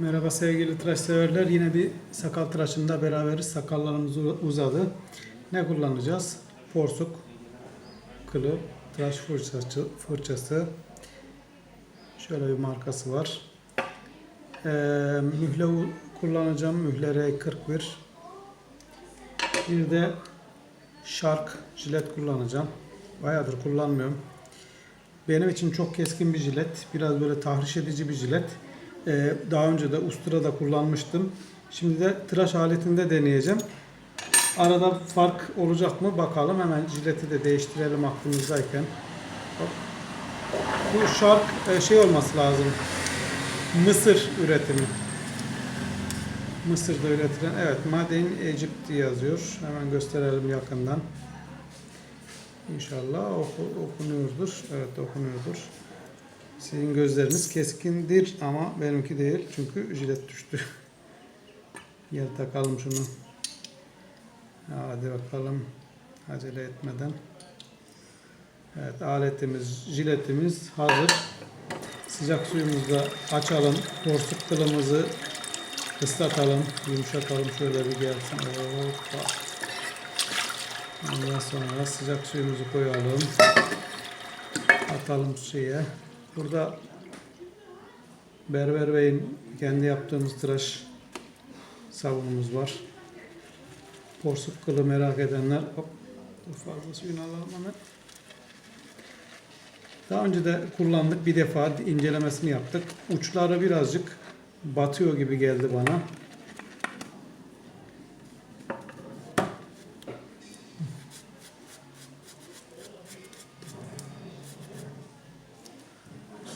Merhaba sevgili tıraş severler. Yine bir sakal tıraşında beraberiz. Sakallarımız uzadı. Ne kullanacağız? Porsuk, kılı, tıraş fırçası, fırçası. Şöyle bir markası var. Ee, mühle kullanacağım. Mühle R41. Bir de Shark jilet kullanacağım. Bayağıdır kullanmıyorum. Benim için çok keskin bir jilet. Biraz böyle tahriş edici bir jilet. Ee, daha önce de usturada kullanmıştım. Şimdi de tıraş aletinde deneyeceğim. Arada fark olacak mı bakalım. Hemen jileti de değiştirelim aklımızdayken. Bu şark e, şey olması lazım. Mısır üretimi. Mısır'da üretilen. Evet Made in Egypt yazıyor. Hemen gösterelim yakından. İnşallah oku, okunuyordur. Evet okunuyordur. Sizin gözleriniz keskindir ama benimki değil. Çünkü jilet düştü. Gel takalım şunu. Hadi bakalım. Acele etmeden. Evet aletimiz, jiletimiz hazır. Sıcak suyumuzda açalım. Porsuk kılımızı ıslatalım. Yumuşatalım. Şöyle bir gelsin. Hoppa. Ondan sonra sıcak suyumuzu koyalım. Atalım şeye. Burada Berber Bey'in kendi yaptığımız tıraş sabunumuz var. Porsuk kılı merak edenler hop, fazla suyunu alalım. Daha önce de kullandık. Bir defa incelemesini yaptık. Uçları birazcık batıyor gibi geldi bana.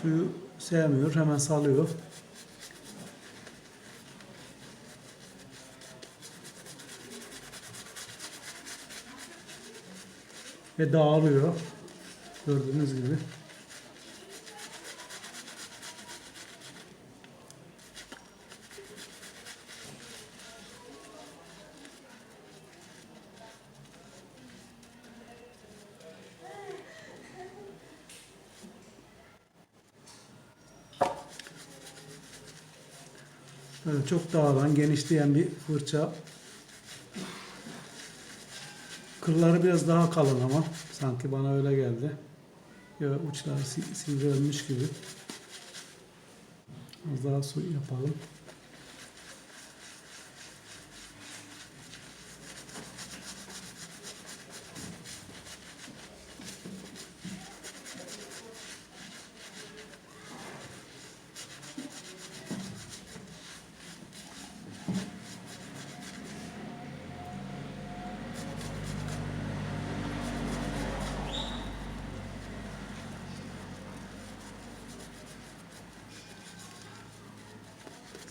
Suyu sevmiyor. Hemen salıyor. Ve dağılıyor. Gördüğünüz gibi. Böyle çok dağılan, genişleyen bir fırça. Kılları biraz daha kalın ama sanki bana öyle geldi. Ya uçları si- sivrilmiş gibi. Az daha su yapalım.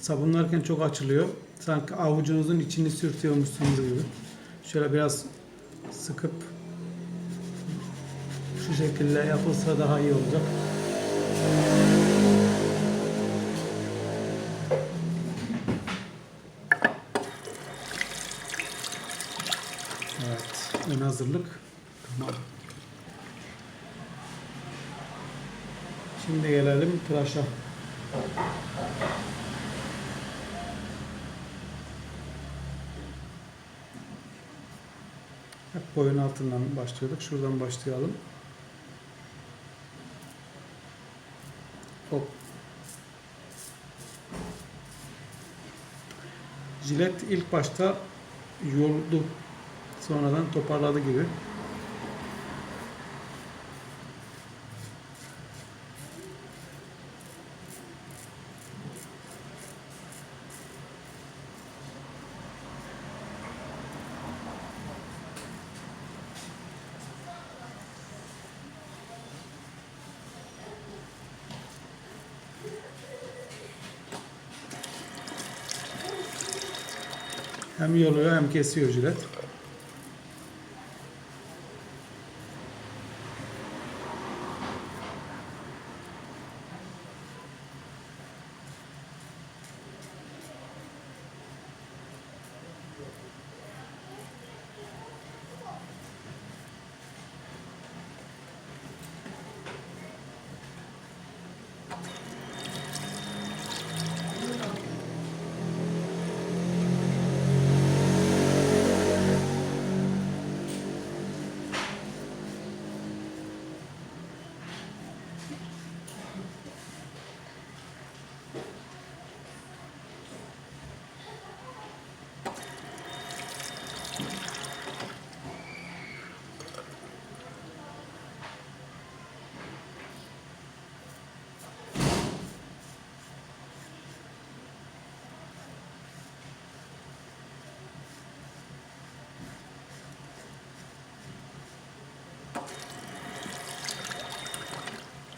Sabunlarken çok açılıyor. Sanki avucunuzun içini sürtüyormuşsunuz gibi. Şöyle biraz sıkıp şu şekilde yapılsa daha iyi olacak. Evet, ön hazırlık. Tamam. Şimdi gelelim tıraşa. Hep boyun altından başlıyorduk. Şuradan başlayalım. Hop. Jilet ilk başta yoruldu. Sonradan toparladı gibi. Hem yoluyor hem kesiyor jilet.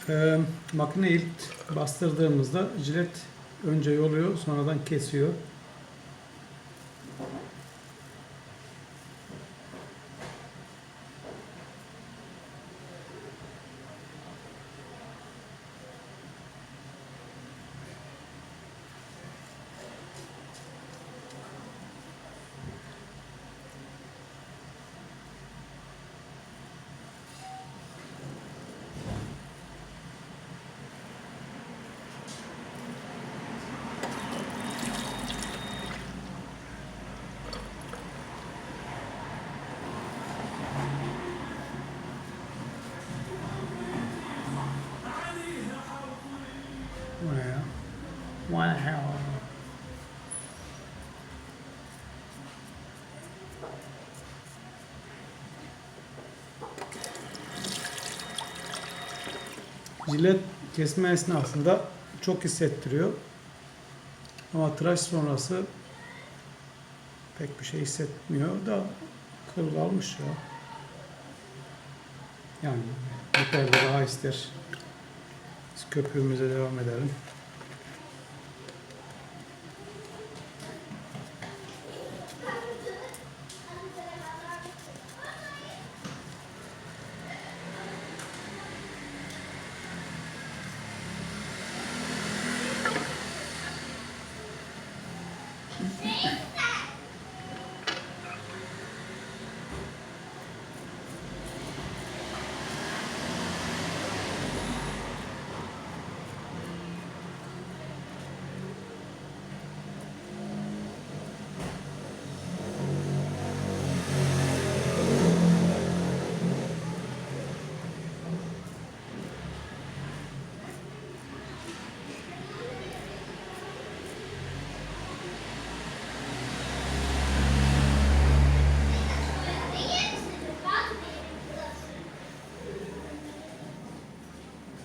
Ee, makine ilk bastırdığımızda jilet önce yoluyor sonradan kesiyor. Bu ne ya? Wow. Jilet kesme esnasında çok hissettiriyor. Ama tıraş sonrası pek bir şey hissetmiyor da kıl ya. Yani bir perde daha ister. Biz köpüğümüze devam edelim.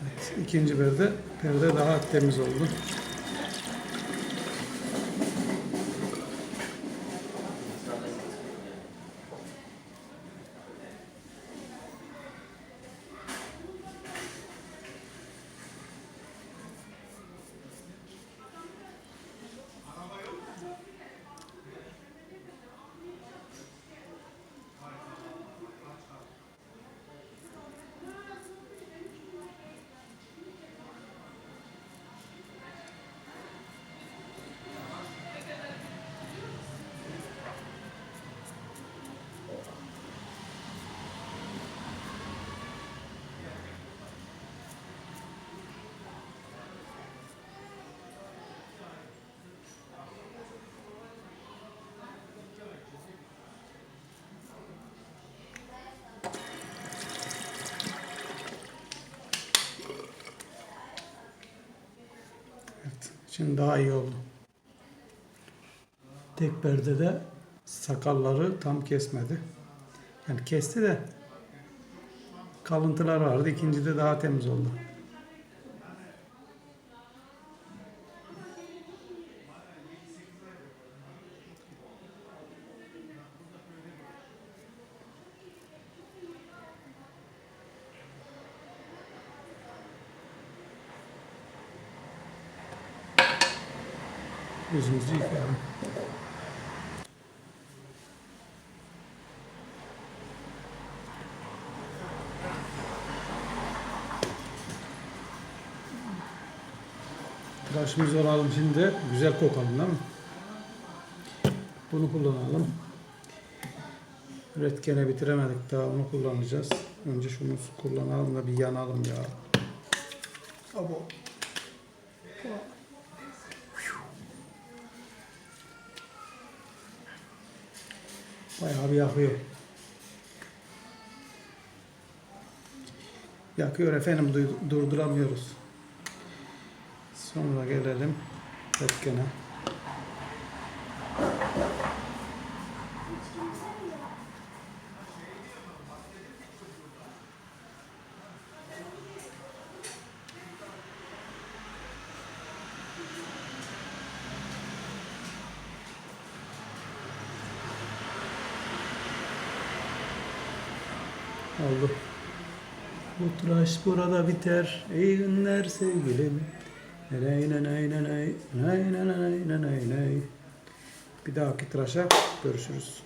Evet, ikinci perde, perde daha temiz oldu. Evet, şimdi daha iyi oldu. Tek perdede sakalları tam kesmedi. Yani kesti de kalıntılar vardı. İkincide daha temiz oldu. Yüzümüzü yıkayalım. Tıraşımız olalım şimdi. Güzel kokalım değil mi? Bunu kullanalım. Üretkene bitiremedik daha onu kullanacağız. Önce şunu kullanalım da bir yanalım ya. Abo. Bayağı bir yakıyor. Yakıyor efendim durduramıyoruz. Sonra gelelim etkene. Oldu. Bu tıraş burada biter. İyi günler sevgilim. Nay nay nay nay nay nay nay nay nay. Bir dahaki tıraşa görüşürüz.